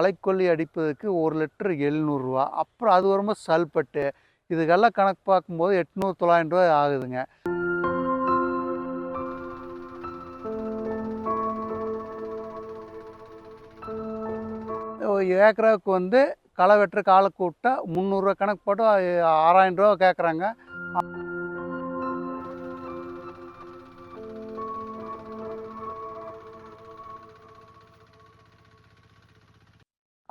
களைக்கொல்லி அடிப்பதற்கு ஒரு லிட்டர் எழுநூறுரூவா அப்புறம் அது வரும்போது சல்பட்டு. இதுக்கெல்லாம் கணக்கு பார்க்கும்போது எட்நூறு தொள்ளாயிரம் ரூபாய் ஆகுதுங்க. ஒரு ஏக்கராவுக்கு வந்து களை வெட்டுற காலை கூப்பிட்டா முந்நூறுரூவா கணக்கு போட்டு ஆறாயிரம் ரூபா கேட்குறாங்க.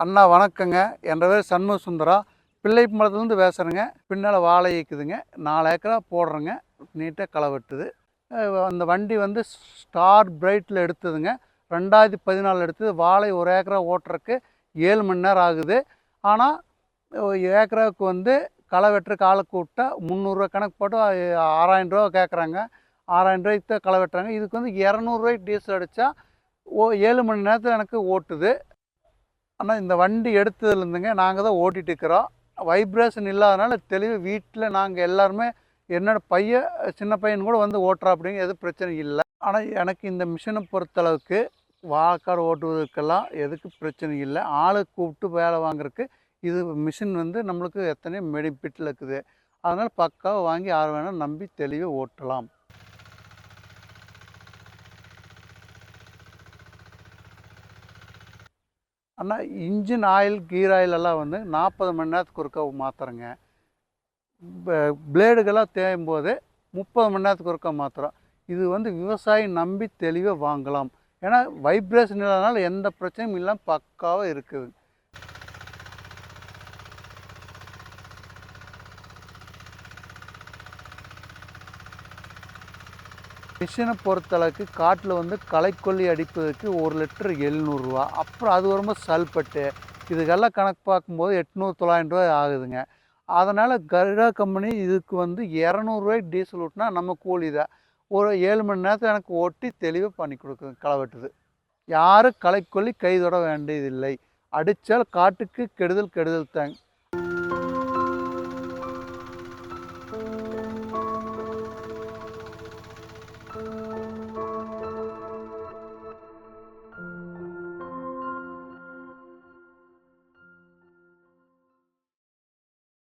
அண்ணா வணக்கங்க. என் பேர் சண்முக சுந்தரம் பிள்ளை மலத்துலேருந்து பேசுகிறேங்க பின்னால் வாழை இருக்குதுங்க நாலு ஏக்கரா போடுறேங்க. நீட்டாக களை வெட்டுது. அந்த வண்டி வந்து ஸ்டார் பிரைட்டில் எடுத்ததுங்க. ரெண்டாயிரத்தி பதினாலில் எடுத்தது. வாழை ஒரு ஏக்கரா ஓட்டுறக்கு ஏழு மணி நேரம் ஆகுது. ஆனால் ஏக்கராவுக்கு வந்து களை வெட்டுற காலை கூப்பிட்டா முந்நூறுரூவா கணக்கு போட்டு ஆறாயிரம் ரூபா கேட்குறாங்க ஆறாயிரம் ரூபாய்க்கு தான் களை வெட்டுறாங்க. இதுக்கு வந்து இரநூறுவாய்க்கு டீசல் அடித்தா ஓ ஏழு மணி நேரத்தில் எனக்கு ஓட்டுது. ஆனால் இந்த வண்டி எடுத்ததுலேருந்துங்க நாங்கள் தான் ஓட்டிகிட்டு இருக்கிறோம். வைப்ரேஷன் இல்லாதனால தெளிவு வீட்டில் நாங்கள் எல்லாருமே என்னோட பையன் சின்ன பையன் கூட வந்து ஓட்டுறா அப்படிங்க எதுவும் பிரச்சனை இல்லை. ஆனால் எனக்கு இந்த மிஷினை பொறுத்தளவுக்கு வாழைக்காடு ஓட்டுவதற்கெல்லாம் எதுக்கு பிரச்சனை இல்லை. ஆளை கூப்பிட்டு வேலை வாங்குறதுக்கு இது மிஷின் வந்து நம்மளுக்கு எத்தனையோ பெனிஃபிட்டில் இருக்குது. அதனால் பக்காவை வாங்கி யார் வேணால் நம்பி தெளிவாக ஓட்டலாம். ஆனால் இன்ஜின் ஆயில் கீர் ஆயில் எல்லாம் வந்து நாற்பது மணி நேரத்துக்கு ஒருக்கா மாற்றுறோங்க பிளேடுகளாக தேயும் போது முப்பது மணி நேரத்துக்கு ஒருக்கா மாற்றுறோம் இது வந்து விவசாயி நம்பி தெளிவாக வாங்கலாம். ஏன்னா வைப்ரேஷன் இல்லாதனால எந்த பிரச்சனையும் இல்லாமல் பக்காவாக இருக்குது. மிஷினை பொறுத்தளவுக்கு காட்டில் வந்து களைக்கொல்லி அடிப்பதற்கு ஒரு லிட்டர் எழுநூறுரூவா அப்புறம் அது வரும்போது சல்பட்டு. இதுக்கெல்லாம் கணக்கு பார்க்கும்போது எட்நூறு தொள்ளாயிரம் ரூபாய் ஆகுதுங்க. அதனால் கருடா கம்பெனி இதுக்கு வந்து இரநூறுவாய்க்கு டீசல் ஓட்டினா நம்ம கூலி தான். ஒரு ஏழு மணி நேரத்தில் எனக்கு ஓட்டி தெளிவாக பண்ணி கொடுக்குது களை வெட்டுது யாரும் களைக்கொல்லி கைதொட வேண்டியதில்லை. அடித்தால் காட்டுக்கு கெடுதல் கெடுதல் தாங்க.